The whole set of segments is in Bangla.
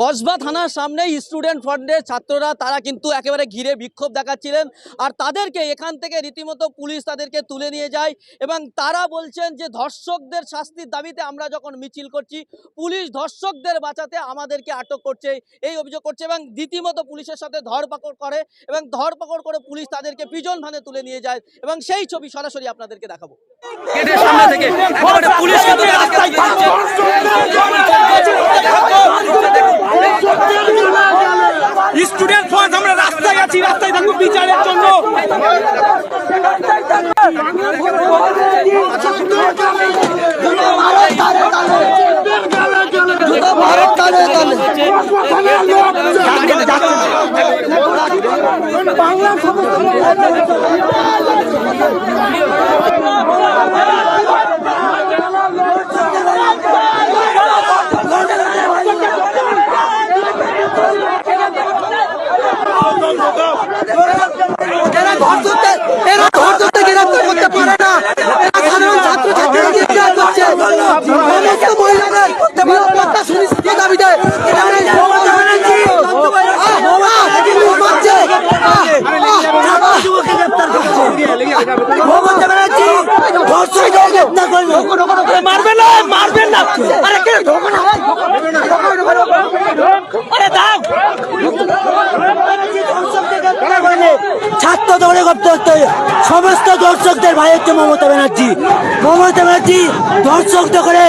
কসবা থানার সামনে স্টুডেন্ট ফ্রন্টের ছাত্ররা, তারা কিন্তু একেবারে ঘিরে বিক্ষোভ দেখাচ্ছিলেন। আর তাদেরকে এখান থেকে রীতিমতো পুলিশ তাদেরকে তুলে নিয়ে যায় এবং তারা বলছেন যে, ধর্ষকদের শাস্তির দাবিতে আমরা যখন মিছিল করছি, পুলিশ ধর্ষকদের বাঁচাতে আমাদেরকে আটক করছে, এই অভিযোগ করছে এবং রীতিমতো পুলিশের সাথে ধরপাকড় করে এবং ধরপাকড় করে পুলিশ তাদেরকে পিজন ভানে তুলে নিয়ে যায় এবং সেই ছবি সরাসরি আপনাদেরকে দেখাবো। পুলিশ কিন্তু তাদেরকে তুলে দিচ্ছে। স্টুডেন্ট ফোর্স আমরা আছি রাস্তায় থাকব বিচারের জন্য। এরা ধর্ষকদের এরা গ্রেফতার করতে পারে না মমতা ব্যানার্জি আহ, আহ, মারছে। আহ, আহ, আহ, যুবককে গ্রেফতার করছে। মমতা ব্যানার্জি ধর্ষকদের গ্রেফতার করবে। মারবে না মারবে না আরে কে ঢোকো না ভাই, ঢোকো না, ঢোকো না, ঢোকো না। আরে দাও ছাত্র দৌড়ে করতে সমস্ত দর্শকদের ভাই হচ্ছে মমতা ব্যানার্জি। মমতা ব্যানার্জি দর্শকদের করে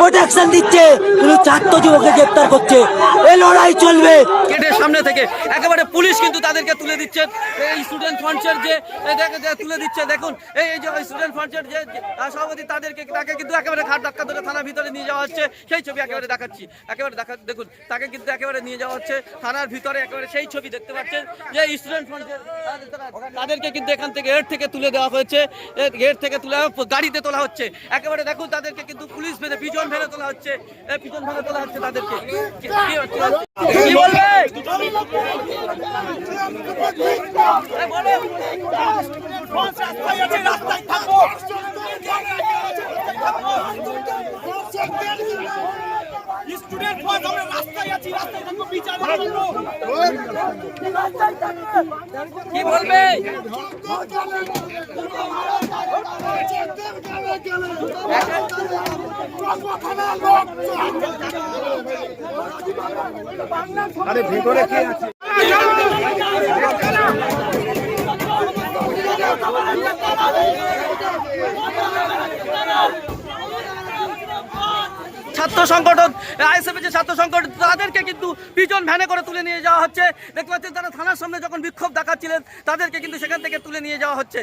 প্রোটেকশন দিচ্ছে, কিন্তু ছাত্র যুবকে গ্রেপ্তার করছে। এই লড়াই চলবে। গেটের সামনে থেকে একেবারে পুলিশ কিন্তু তাদেরকে তুলে দিচ্ছে। এই স্টুডেন্ট ফ্রন্টের যে তুলে দিচ্ছে, দেখুন। এই যে স্টুডেন্ট ফ্রন্টের যে সভাপতি তাদেরকে, তাকে কিন্তু একেবারে ঘাট ধাক্কা ধরে থানার ভিতরে নিয়ে যাওয়া হচ্ছে। সেই ছবি একেবারে দেখাচ্ছি। একেবারে দেখা, দেখুন, তাকে কিন্তু একেবারে নিয়ে যাওয়া হচ্ছে। থানার ভিতরে একেবারে সেই ছবি দেখতে পাচ্ছেন যে স্টুডেন্ট ফ্রন্টের তাদেরকে কিন্তু এখান থেকে গেট থেকে তুলে দেওয়া হয়েছে। গেট থেকে তুলে, গাড়িতে তোলা হচ্ছে। একেবারে দেখুন, তাদেরকে কিন্তু পুলিশ ভেবে পিছন ভেবে তোলা হচ্ছে পিছন ভেবে তোলা হচ্ছে তাদেরকে। কি- কি কি বলবে? রাস্তায় থাকব স্টুডেন্ট ফোর্স আমরা রাস্তায় আছি রাস্তায় থাকব বিচারের জন্য কি বলবে ছাত্র সংগঠন, আইএসএফের যে ছাত্র সংগঠন, তাদেরকে কিন্তু পিছন ভ্যানে করে তুলে নিয়ে যাওয়া হচ্ছে। দেখতে পাচ্ছেন, তারা থানার সামনে যখন বিক্ষোভ দেখাচ্ছিলেন, তাদেরকে কিন্তু সেখান থেকে তুলে নিয়ে যাওয়া হচ্ছে।